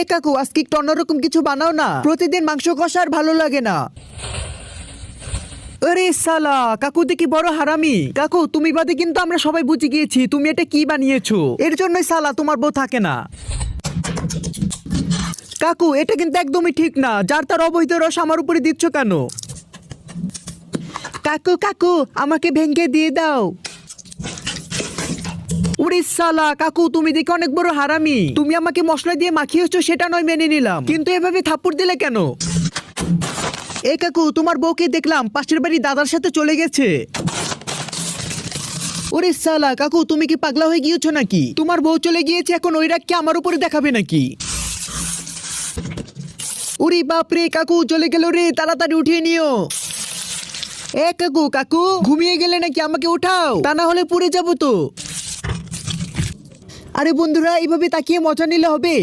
এ কাকু, আজকে একটু অন্যরকম কিছু বানাও না। প্রতিদিন মাংস কষা আর ভালো লাগে না। আরে সালা, কাকু দেখি বড় হারামি। কাকু, তুমি বাদে কিন্তু আমরা সবাই বুঝে গিয়েছি, তুমি এটা কি বানিয়েছো? এর জন্যই সালা, তোমার বউ থাকে না। কাকু, এটা কিন্তু একদমই ঠিক না, যার তার অবৈধ রস আমার উপরে দিচ্ছ কেন? কাকু কাকু, আমাকে ভেঙ্গে দিয়ে দাও। কাকু, তুমি দেখে অনেক বড় হারামি। তুমি আমাকে মশলা দিয়ে সেটা নয় মেনে নিলাম। কিন্তু এভাবে দিলে কেন? এ কাকু, তোমার বউকে দেখলাম, পাশের বাড়ি দাদার সাথে চলে গেছে। ওরে কাকু, তুমি কি পাগলা হয়ে গিয়েছো নাকি? তোমার বউ চলে গিয়েছে, এখন ওই রাগ কি আমার উপরে দেখাবে নাকি? উরি বাপ রে, কাকু চলে গেল রে, তাড়াতাড়ি উঠিয়ে নিও। এ কাকু কাকু, ঘুমিয়ে গেলে নাকি আমাকে উঠাও? তা না হলে পুড়ে যাব তো। আরে বন্ধুরা এইভাবে তাকিয়ে মজা নিলে হবে।